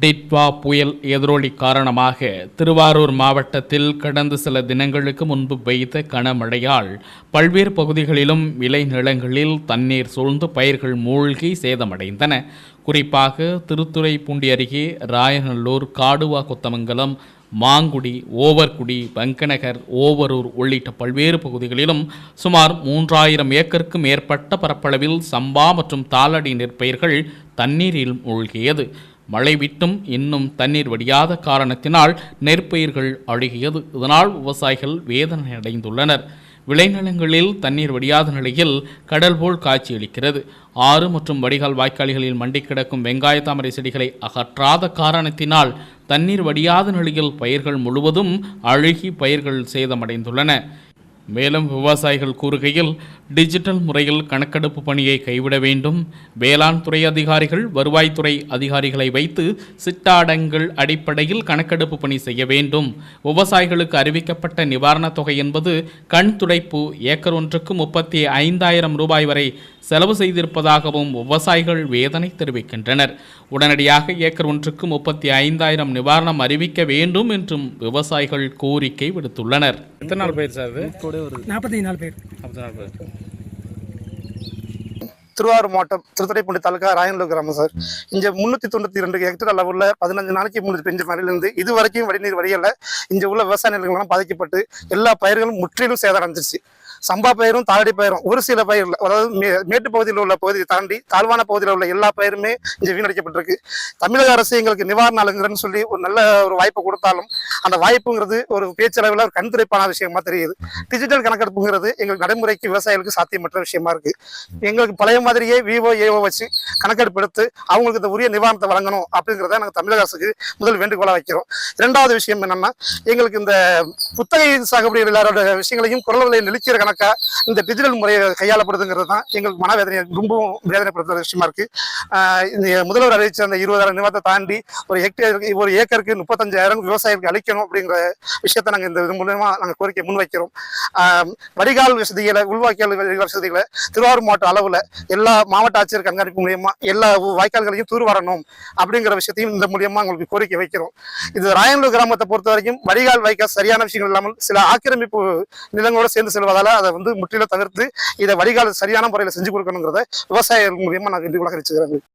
டிட்வா புயல் எதிரொலி காரணமாக திருவாரூர் மாவட்டத்தில் கடந்த சில தினங்களுக்கு முன்பு பெய்த கனமழையால் பல்வேறு பகுதிகளிலும் விளைநிலங்களில் தண்ணீர் சூழ்ந்து பயிர்கள் மூழ்கி சேதமடைந்தன. குறிப்பாக திருத்துறைப்பூண்டி அருகே ராயநல்லூர் காடுவா கொத்தமங்கலம் மாங்குடி ஓவர்குடி பங்கநகர் ஓவரூர் உள்ளிட்ட பல்வேறு பகுதிகளிலும் சுமார் மூன்றாயிரம் ஏக்கருக்கு மேற்பட்ட பரப்பளவில் சம்பா மற்றும் தாளடி நெற்பயிர்கள் தண்ணீரில் மூழ்கியது. மழை விட்டும் இன்னும் தண்ணீர் வடியாத காரணத்தினால் நெற்பயிர்கள் அழுகியது. இதனால் விவசாயிகள் வேதனை அடைந்துள்ளனர். விளைநிலங்களில் தண்ணீர் வடியாத நிலையில் கடல் போல் காட்சியளிக்கிறது. ஆறு மற்றும் வடிகால் வாய்க்கால்களில் மண்டி கிடக்கும் வெங்காய தாமரை செடிகளை அகற்றாத காரணத்தினால் தண்ணீர் வடியாத நிலையில் பயிர்கள் முழுவதும் அழுகி பயிர்கள் சேதமடைந்துள்ளன. மேலும் விவசாயிகள் கூறுகையில் டிஜிட்டல் முறையில் கணக்கெடுப்பு பணியை கைவிட வேண்டும். வேளாண் துறை அதிகாரிகள் வருவாய்த்துறை அதிகாரிகளை வைத்து சிட்டாடங்கள் அடிப்படையில் கணக்கெடுப்பு பணி செய்ய வேண்டும். விவசாயிகளுக்கு அறிவிக்கப்பட்ட நிவாரணத் தொகை என்பது கண் துடைப்பு ஏக்கர் ஒன்றுக்கு முப்பத்தி ஐந்தாயிரம் ரூபாய் வரை செலவு செய்திருப்பதாகவும் விவசாயிகள் வேதனை தெரிவிக்கின்றனர். உடனடியாக ஏக்கர் ஒன்றுக்கு முப்பத்தி ஐந்தாயிரம் நிவாரணம் அறிவிக்க வேண்டும் என்றும் விவசாயிகள் கோரிக்கை விடுத்துள்ளனர். எத்தனை நாள் பயிர் சார் இது நாற்பத்தி நாலு பேர் நாற்பத்தி நாலு பயிர் திருவாரூர் மாவட்டம் திருத்துறைப்பூண்டி தாலுக்கா ராயனூர் கிராமம் சார். இங்க முன்னூத்தி தொண்ணூத்தி ரெண்டு ஹெக்டர் அளவுள்ள பதினஞ்சு நாளைக்கு முன்னூத்தி பெஞ்ச மழையிலிருந்து இது வரைக்கும் வடிநீர் வடியல. இங்க உள்ள விவசாய நிலங்கள்லாம் பாதிக்கப்பட்டு எல்லா பயிர்களும் முற்றிலும் சேதடைஞ்சிருச்சு. சம்பா பயிரும் தாழடி பயிரும். ஒரு சில பயிர்கள் அதாவது மேட்டு பகுதியில் உள்ள பகுதியை தாண்டி தாழ்வான பகுதியில் உள்ள எல்லா பயிருமே இங்கே வீணடிக்கப்பட்டிருக்கு. தமிழக அரசு எங்களுக்கு நிவாரண அலுங்கிறன்னு சொல்லி ஒரு நல்ல ஒரு வாய்ப்பு கொடுத்தாலும் அந்த வாய்ப்புங்கிறது ஒரு பேச்சளவில் ஒரு கண்துடைப்பான விஷயமா தெரியுது. டிஜிட்டல் கணக்கெடுப்புங்கிறது எங்களுக்கு நடைமுறைக்கு விவசாயிகளுக்கு சாத்தியமற்ற விஷயமா இருக்கு. எங்களுக்கு பழைய மாதிரியே விவோ ஏஓ வச்சு கணக்கெடுப்பு எடுத்து அவங்களுக்கு இந்த உரிய நிவாரணத்தை வழங்கணும் அப்படிங்கிறத நாங்கள் தமிழக அரசுக்கு முதல் வேண்டுகோளா வைக்கிறோம். இரண்டாவது விஷயம் என்னன்னா எங்களுக்கு இந்த புத்தக சாகுபடி எல்லாரோட விஷயங்களையும் குரல் விலையை நெளிக்கிற கணக்காக இந்த டிஜிட்டல் முறையை கையாளப்படுதுங்கிறது தான் எங்களுக்கு மனவேதனை ரொம்பவும் வேதனைப்படுத்துகிற விஷயமா இருக்கு. இந்த முதல்வர் அறிவிச்ச அந்த இருபதாயிரம் நிவாரத்தை தாண்டி ஒரு ஹெக்டேர் ஒரு ஏக்கருக்கு முப்பத்தஞ்சாயிரம் விவசாயிகளுக்கு அளிக்கணும் அப்படிங்கிற விஷயத்தை நாங்கள் இந்த இது மூலயமா நாங்கள் கோரிக்கை முன்வைக்கிறோம். வடிகால் வசதிகளை உள்வாக்கியல் வசதிகளை திருவாரூர் மாவட்ட அளவில் எல்லா மாவட்ட ஆட்சியர் கண்காணிப்பு மூலியமா எல்லா வாய்க்கால்களையும் தூர் வரணும் அப்படிங்கிற விஷயத்தையும் இந்த மூலியமா உங்களுக்கு கோரிக்கை வைக்கிறோம். இது ராயனூர் கிராமத்தை பொறுத்த வரைக்கும் வடிகால் வாய்க்கால் சரியான விஷயங்கள் இல்லாமல் சில ஆக்கிரமிப்பு நிலங்களோடு சேர்ந்து செல்வதால அதை வந்து முற்றிலும் தவிர்த்து இதை வடிகால சரியான முறையில் செஞ்சு கொடுக்கணுங்கிறத விவசாயிகள் மூலியமா நான் வேண்டுகோளாக வச்சுக்கிறேன்